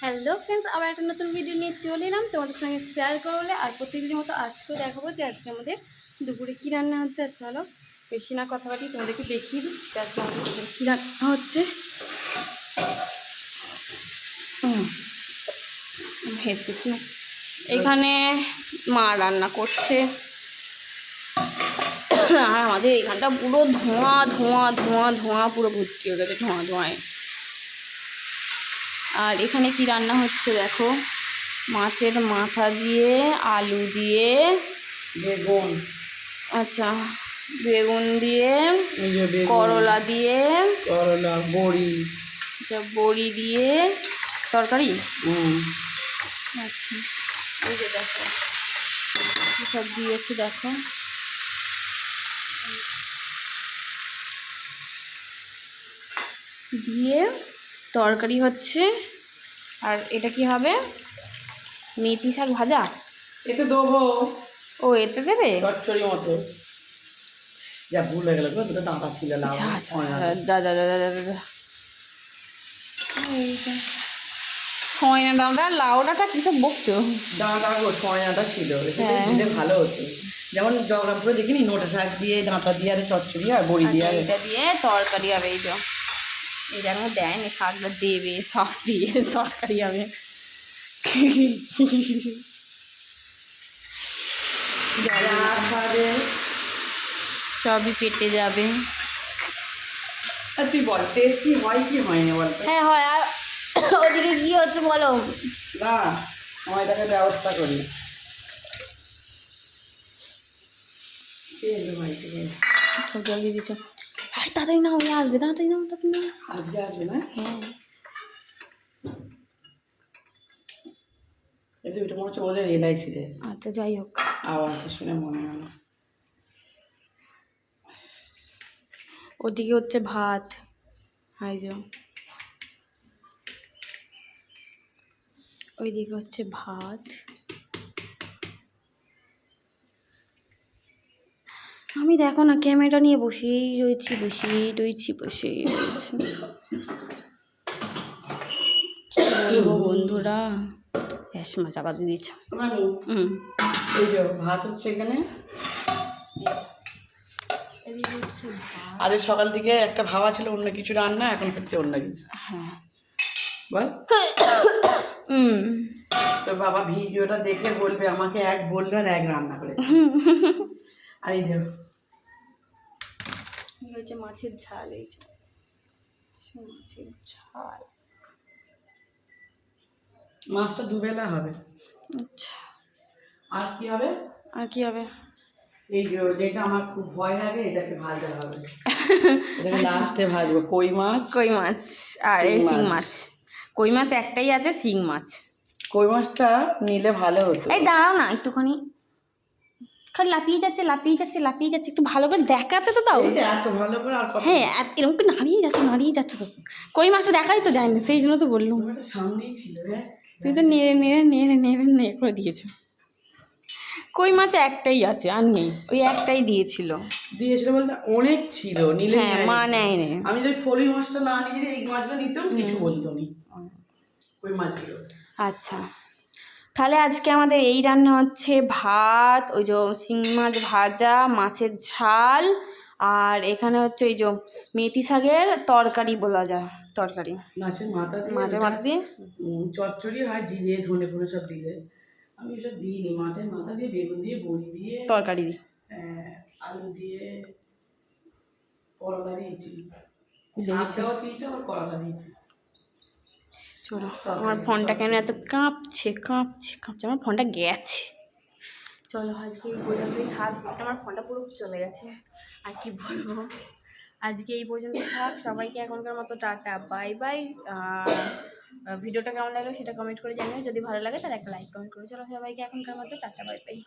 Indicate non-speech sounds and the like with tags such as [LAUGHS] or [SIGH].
Hello friends, আবার একটা নতুন ভিডিও নিয়ে চলে এলাম। তোমাদের সঙ্গে শেয়ার করলে আর প্রতিদিনের মতো আজকেও দেখাবো যে আজকে আমাদের দুপুরে কী রান্না হচ্ছে। আর চলো, বেশি না কথা বাটি তোমাদেরকে দেখিয়ে দিই যে আজকে আমাদের দুপুরে কী রান্না হচ্ছে। না। এখানে মা রান্না করছে। আর আমাদের এখানটা পুরো ধোঁয়া ধোঁয়া ধোঁয়া ধোঁয়া, পুরো ভর্তি হয়ে গেছে, ধোঁয়া, ধোঁয়ায়। আর এখানে কি রান্না হচ্ছে দেখো? মাছের মাথা দিয়ে আলু দিয়ে বেগুন। আচ্ছা বেগুন দিয়ে করলা দিয়ে করলা বড়ি। আচ্ছা বড়ি দিয়ে তরকারি? আচ্ছা এই যে দেখো সব দিয়েছি দেখো। দিয়ে তরকারি হচ্ছে আর এটা কি হবে? মেথি শাক ভাজা? এতে দেবো। ও এতে দেবে? চচ্চড়ি মতো। যা ভুল হয়ে গেল দুটো দাঁতা ছিল লাউ যা, যা। যা, যা, যা। সয়না দামটা লাউডাটা কিসব বকছো? ডাঁটা গো সয়নাটা ছিল। এতে হ্যাঁ। ভালো হতো। যেমন জগরামপুরে দেখিনি নোটা শাক দিয়ে ডাঁটা দিয়ে আর চচ্চড়ি আর বড়ি দিয়ে আচ্ছা, এটা দিয়ে তরকারি হবে এই যে। এই যে আমার দেয়নি শাকটা দেবে সব দিয়ে তরকারি হবে। সবই পেটে যাবে। তুই বল টেস্টি হয় কি হয় না বল? হ্যাঁ হয় আর ওদিকে কি হচ্ছে বলো? না এটাকে ব্যবস্থা করি কে এলো ভাই থেকে? সব জল দিয়ে দিচ্ছ। ভাই তাড়াতাড়ি নাও উনি আসবে তাড়াতাড়ি নাও তাড়াতাড়ি নাও। আজকে আসবে না? হ্যাঁ। কিন্তু এটা মনে হচ্ছে ওদের এলআইসিতে আচ্ছা যাই হোক। আওয়াজটা শুনে মনে হলো। ওদিকে হচ্ছে ভাত। হাই যে ওইদিকে হচ্ছে ভাত। আমি দেখো না ক্যামেরা নিয়ে বসেই রয়েছি বসেই রয়েছি বসেই রয়েছি। বলব বন্ধুরা? ব্যাস মা চাপা দিয়ে দিচ্ছ হুম। ভাত হচ্ছে এখানে। আজ সকাল থেকে একটা ভাবা ছিল অন্য কিছু রান্না এখন হচ্ছে অন্য কিছু। হ্যাঁ। বল। হুম। তো বাবা ভিডিওটা দেখে বলবে আমাকে এক বলল আর এক রান্না করে আর এই যে। হচ্ছে মাছের ঝাল এই মাছের ঝাল। মাছটা দুবেলা হবে। আচ্ছা। আর কি হবে? আর কি হবে? এই যেটা আমার খুব ভয় লাগে এটাকে ভাজা হবে। [LAUGHS] এটাকে লাস্টে ভাজবো। কই মাছ? কই মাছ। আর এই শিং। মাছ। কই মাছ একটাই আছে শিং মাছ। কই মাছটা নিলে ভালো হতো। এই দাঁড়াও না একটুখানি। খালি লাপিয়ে যাচ্ছে লাপিয়ে যাচ্ছে লাপিয়ে যাচ্ছে একটু ভালো করে দেখাতে তো তাও হ্যাঁ এরকম করে নাড়িয়ে যাচ্ছে নাড়িয়ে যাচ্ছে তো। কই মাছটা দেখাই তো যায় না সেই জন্য তো বললাম। ছিল হ্যাঁ? তুই তো নেড়ে নেড়ে নেড়ে নেড়ে নেড়ে করে দিয়েছ। কই মাছ একটাই আছে আর নেই ওই একটাই দিয়েছিল। দিয়েছিল বলতে অনেক ছিল নিলে হ্যাঁ মা নেয় নে। আমি যদি ফলি মাছটা না নিয়ে এই মাছটা নিতাম কিছু বলতো নি। মাছগুলো। আচ্ছা। তাহলে আজকে আমাদের এই রান্না হচ্ছে ভাত ওই যে শিং মাছ ভাজা মাছের ঝাল আর এখানে হচ্ছে ওই যে মেথি শাকের তরকারি বলা যায় তরকারি। মাছের মাথা দিয়ে মাছের মাথা দিয়ে? চচ্চড়ি হয় জিরে ধনে ফনে সব দিলে। আমি এসব দিইনি মাছের মাথা দিয়ে বেগুন দিয়ে বড়ি দিয়ে তরকারি দিই। আলু দিয়ে করলা দিয়েছি। শাকটাও করলা দিয়েছি। চলো আমার ফোনটা কেন এত কাঁপছে কাঁপছে কাঁপছে আমার ফোনটা গেছে। চলো আজকে এই পর্যন্তই থাক আমার ফোনটা পুরো চলে গেছে আর কি বলব? আজকে এই পর্যন্ত থাক সবাইকে এখনকার মতো টাটা বাই বাই। ভিডিওটা কেমন লাগল সেটা কমেন্ট করে জানিও যদি ভালো লাগে তাহলে একটা লাইক কমেন্ট করে চলো সবাইকে এখনকার মতো টাটা বাই বাই।